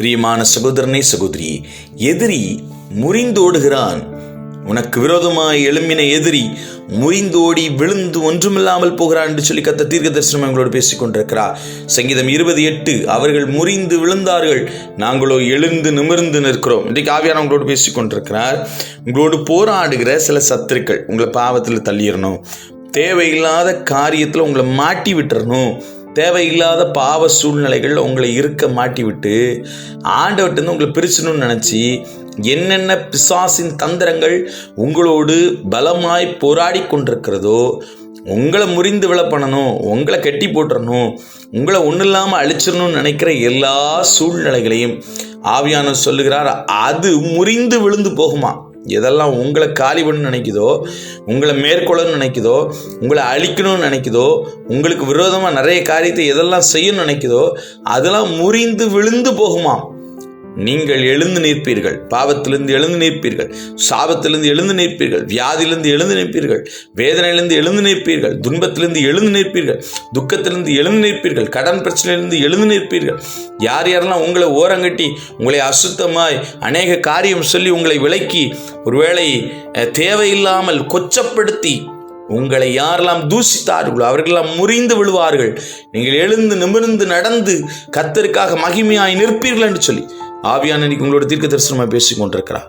பிரியமான சகோதரனே சகோதரி எதிரி முறிந்தோடுகிறான். உனக்கு விரோதமாய் எழும்பின எதிரி முறிந்தோடி விழுந்து ஒன்றுமில்லாமல் போகிறான் என்று சொல்லி கத்த தீர்க்க தரிசனம் எங்களோடு பேசிக் கொண்டிருக்கிறார். சங்கீதம் இருபது எட்டு அவர்கள் முறிந்து விழுந்தார்கள் நாங்களோ எழுந்து நிமிர்ந்து நிற்கிறோம். இன்றைக்கு ஆவியான உங்களோடு பேசிக் கொண்டிருக்கிறார். உங்களோடு போராடுகிற சில சத்துருக்கள் உங்களை பாவத்தில் தள்ளிடணும். தேவையில்லாத காரியத்தில் உங்களை மாட்டி விட்டுறணும். தேவையில்லாத பாவ சூழ்நிலைகள் உங்களை இருக்க மாட்டிவிட்டு ஆண்டவர்கிட்ட உங்களை பிரிச்சணும்னு நினச்சி என்னென்ன பிசாசின் தந்திரங்கள் உங்களோடு பலமாய் போராடி கொண்டிருக்கிறதோ உங்களை முறிந்து விழ பண்ணணும் உங்களை கட்டி போட்டுறணும் உங்களை ஒன்றும் இல்லாமல் அழிச்சிடணும்னு நினைக்கிற எல்லா சூழ்நிலைகளையும் ஆவியானவர் சொல்லுகிறார். அது முறிந்து விழுந்து போகுமா? எதெல்லாம் உங்களை காலி பண்ணு நினைக்குதோ உங்களை மேற்கொள்ளணும்னு நினைக்குதோ உங்களை அழிக்கணும்னு நினைக்குதோ உங்களுக்கு விரோதமாக நிறைய காரியத்தை எதெல்லாம் செய்யணும்னு நினைக்குதோ அதெல்லாம் முறிந்து விழுந்து போகுமாம். நீங்கள் எழுந்து நிற்பீர்கள் பாவத்திலிருந்து எழுந்து நிற்பீர்கள் சாபத்திலிருந்து எழுந்து நிற்பீர்கள் வியாதியிலிருந்து எழுந்து நிற்பீர்கள் வேதனையிலிருந்து எழுந்து நிற்பீர்கள் துன்பத்திலிருந்து எழுந்து நிற்பீர்கள் துக்கத்திலிருந்து எழுந்து நிற்பீர்கள் கடன் பிரச்சனையிலிருந்து எழுந்து நிற்பீர்கள். யார் யாரெல்லாம் உங்களை ஓரங்கட்டி உங்களை அசுத்தமாய் அநேக காரியம் சொல்லி உங்களை விலக்கி ஒருவேளை தேவையில்லாமல் கொச்சப்படுத்தி உங்களை யாரெல்லாம் தூசித்தார்களோ அவர்களெல்லாம் முறிந்து விழுவார்கள். நீங்கள் எழுந்து நிமிர்ந்து நடந்து கத்தருக்காக மகிமையாய் நிற்பீர்கள் என்று சொல்லி ஆவியான இன்னைக்கு உங்களோட தீர்க்க தரிசனமாக பேசிக் கொண்டிருக்கிறார்